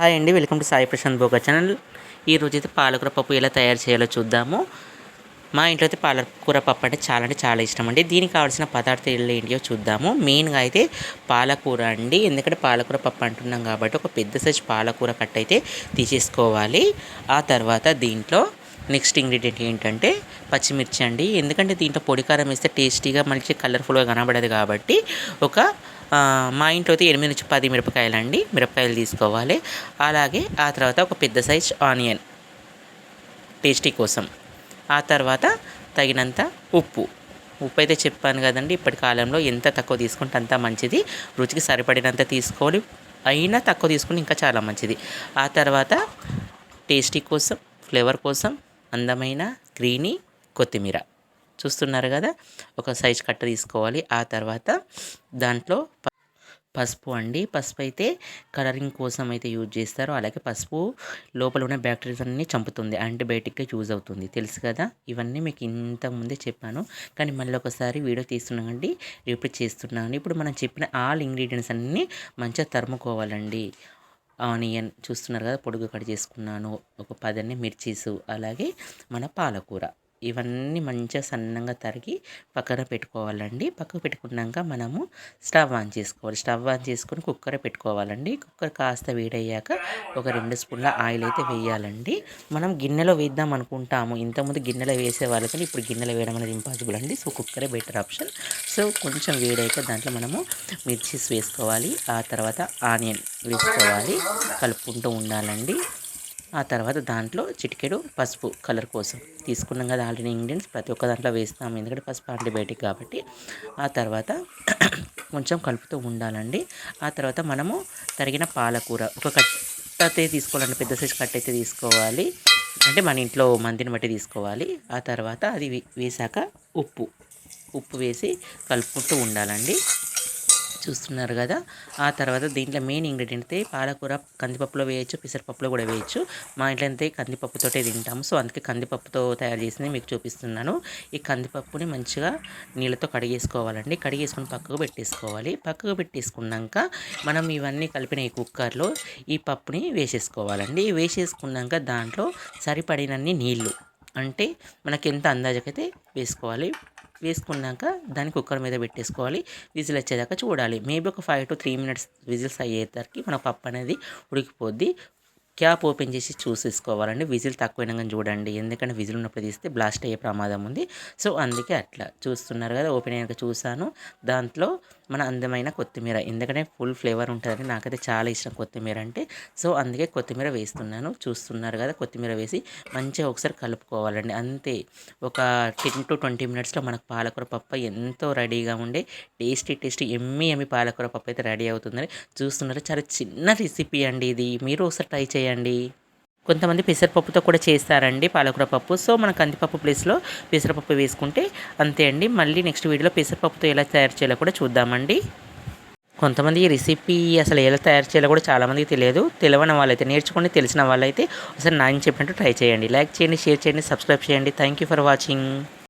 Hi అండి welcome to Sai Prashanth Bhoga channel. ఈరోజు అయితే పాలకూర పప్పు ఎలా తయారు చేయాలో చూద్దాము. మా ఇంట్లో అయితే పాలకూర పప్పు అంటే చాలా అంటే చాలా ఇష్టం అండి. దీనికి కావాల్సిన పదార్థాలు ఏంటియో చూద్దాము. మెయిన్గా అయితే పాలకూర అండి. ఎందుకంటే పాలకూర పప్పు అంటున్నాం కాబట్టి ఒక పెద్ద సైజ్ పాలకూర కట్ అయితే తీసేసుకోవాలి. ఆ తర్వాత దీంట్లో నెక్స్ట్ ఇంగ్రీడియంట్ ఏంటంటే పచ్చిమిర్చి అండి. ఎందుకంటే దీంట్లో పొడి కారం వేస్తే టేస్టీగా మంచి కలర్ఫుల్గా కనబడదు కాబట్టి ఒక మా ఇంట్లో అయితే ఎనిమిది నుంచి పది మిరపకాయలు అండి మిరపకాయలు తీసుకోవాలి. అలాగే ఆ తర్వాత ఒక పెద్ద సైజ్ ఆనియన్ టేస్టీ కోసం. ఆ తర్వాత తగినంత ఉప్పు. ఉప్పు అయితే చెప్పాను కదండి ఇప్పటి కాలంలో ఎంత తక్కువ తీసుకుంటే అంత మంచిది. రుచికి సరిపడినంత తీసుకోవాలి. అయినా తక్కువ తీసుకుని ఇంకా చాలా మంచిది. ఆ తర్వాత టేస్టీ కోసం ఫ్లేవర్ కోసం అందమైన గ్రీనీ కొత్తిమీర. చూస్తున్నారు కదా ఒక సైజ్ కట్ట తీసుకోవాలి. ఆ తర్వాత దాంట్లో ప- పసుపు అండి. పసుపు అయితే కలరింగ్ కోసం అయితే యూజ్ చేస్తారు. అలాగే పసుపు లోపల ఉన్న బ్యాక్టీరియాస్ అన్ని చంపుతుంది. యాంటీబయాటిక్గా యూజ్ అవుతుంది. తెలుసు కదా? ఇవన్నీ మీకు ఇంతకుముందే చెప్పాను. కానీ మళ్ళీ ఒకసారి వీడియో తీస్తున్నామండి రిపీట్ చేస్తున్నాను. ఇప్పుడు మనం చెప్పిన ఆల్ ఇంగ్రీడియంట్స్ అన్నీ మంచిగా తరుముకోవాలండి. ఆనియన్ చూస్తున్నారు కదా పొడుగు కట్ చేసుకున్నాను. ఒక పదన్నే మిర్చీస్. అలాగే మన పాలకూర. ఇవన్నీ మంచిగా సన్నంగా తరిగి పక్కన పెట్టుకోవాలండి. పక్కకు పెట్టుకున్నాక మనము స్టవ్ ఆన్ చేసుకోవాలి. స్టవ్ ఆన్ చేసుకొని కుక్కర్ పెట్టుకోవాలండి. కుక్కర్ కాస్త వేడయ్యాక ఒక రెండు స్పూన్ల ఆయిల్ అయితే వేయాలండి. మనం గిన్నెలో వేద్దాం అనుకుంటాము. ఇంతకుముందు గిన్నెలో వేసేవాళ్ళు కానీ ఇప్పుడు గిన్నెలో వేయడం అనేది ఇంపాసిబుల్ అండి. సో కుక్కరే బెటర్ ఆప్షన్. సో కొంచెం వేడయ్యాక దాంట్లో మనము మిర్చిస్ వేసుకోవాలి. ఆ తర్వాత ఆనియన్ వేసుకోవాలి. కలుపుకుంటూ ఉండాలండి. ఆ తర్వాత దాంట్లో చిటికెడు పసుపు కలర్ కోసం తీసుకున్నాం కదా ఆల్రెడీ ఇంగ్రీడియంట్స్. ప్రతి ఒక్క దాంట్లో వేస్తాము. ఎందుకంటే పసుపు యాంటీబయాటిక్ కాబట్టి. ఆ తర్వాత కొంచెం కలుపుతూ ఉండాలండి. ఆ తర్వాత మనము తరిగిన పాలకూర ఒక కట్ అయితే తీసుకోవాలండి. పెద్ద సైజ్ కట్ అయితే తీసుకోవాలి. అంటే మన ఇంట్లో మందిని బట్టి తీసుకోవాలి. ఆ తర్వాత అది వే- వేసాక ఉప్పు ఉప్పు వేసి కలుపుకుంటూ ఉండాలండి. చూస్తున్నారు కదా. ఆ తర్వాత దీంట్లో మెయిన్ ఇంగ్రీడియంట్ అయితే పాలకూర కందిపప్పులో వేయచ్చు పెసరపప్పులో కూడా వేయచ్చు. మా ఇంట్లో అయితే కందిపప్పుతోటే తింటాము. సో అందుకే కందిపప్పుతో తయారు చేసింది మీకు చూపిస్తున్నాను. ఈ కందిపప్పుని మంచిగా నీళ్ళతో కడిగేసుకోవాలండి. కడిగేసుకొని పక్కకు పెట్టేసుకోవాలి. పక్కకు పెట్టేసుకున్నాక మనం ఇవన్నీ కలిపిన ఈ కుక్కర్లో ఈ పప్పుని వేసేసుకోవాలండి. వేసేసుకున్నాక దాంట్లో సరిపడినన్ని నీళ్ళు అంటే మనకి ఎంత అందాజకైతే వేసుకోవాలి. వేసుకున్నాక దాన్ని కుక్కర్ మీద పెట్టేసుకోవాలి. విజిల్ వచ్చేదాకా చూడాలి. మేబీ ఒక five to three minutes whistles అయ్యేసరికి మన పప్పు అనేది ఉడికిపోద్ది. క్యాప్ ఓపెన్ చేసి చూసేసుకోవాలండి. విజిల్ తక్కువైనా కానీ చూడండి. ఎందుకంటే విజిల్ ఉన్నప్పుడు తీస్తే బ్లాస్ట్ అయ్యే ప్రమాదం ఉంది. సో అందుకే అట్లా చూస్తున్నారు కదా ఓపెన్ అయ్యాక చూసాను దాంట్లో మన అందమైన కొత్తిమీర. ఎందుకంటే ఫుల్ ఫ్లేవర్ ఉంటుందని నాకైతే చాలా ఇష్టం కొత్తిమీర అంటే. సో అందుకే కొత్తిమీర వేస్తున్నాను. చూస్తున్నారు కదా కొత్తిమీర వేసి మంచిగా ఒకసారి కలుపుకోవాలండి. అంతే. ఒక టెన్ టు ట్వంటీ మినిట్స్లో మనకు పాలకూర పప్పు ఎంతో రెడీగా ఉండే టేస్టీ టేస్టీ ఎమ్మి ఎమ్మి పాలకూర పప్పు అయితే రెడీ అవుతుందని చూస్తున్నారు. చాలా చిన్న రెసిపీ అండి ఇది. మీరు ఒకసారి ట్రై చేయండి. కొంతమంది పెసరపప్పుతో కూడా చేస్తారండి పాలకూర పప్పు సో మన కందిపప్పు ప్లేస్లో పెసరపప్పు వేసుకుంటే అంతే అండి. మళ్ళీ నెక్స్ట్ వీడియోలో పెసరపప్పుతో ఎలా తయారు చేయాలో కూడా చూద్దామండి. కొంతమంది ఈ రెసిపీ అసలు ఎలా తయారు చేయాలో కూడా చాలామందికి తెలియదు. తెలియని వాళ్ళైతే నేర్చుకోండి తెలిసిన వాళ్ళైతే ఒకసారి నాయన చెప్పినట్టు ట్రై చేయండి. లైక్ చేయండి షేర్ చేయండి సబ్స్క్రైబ్ చేయండి. Thank you for watching.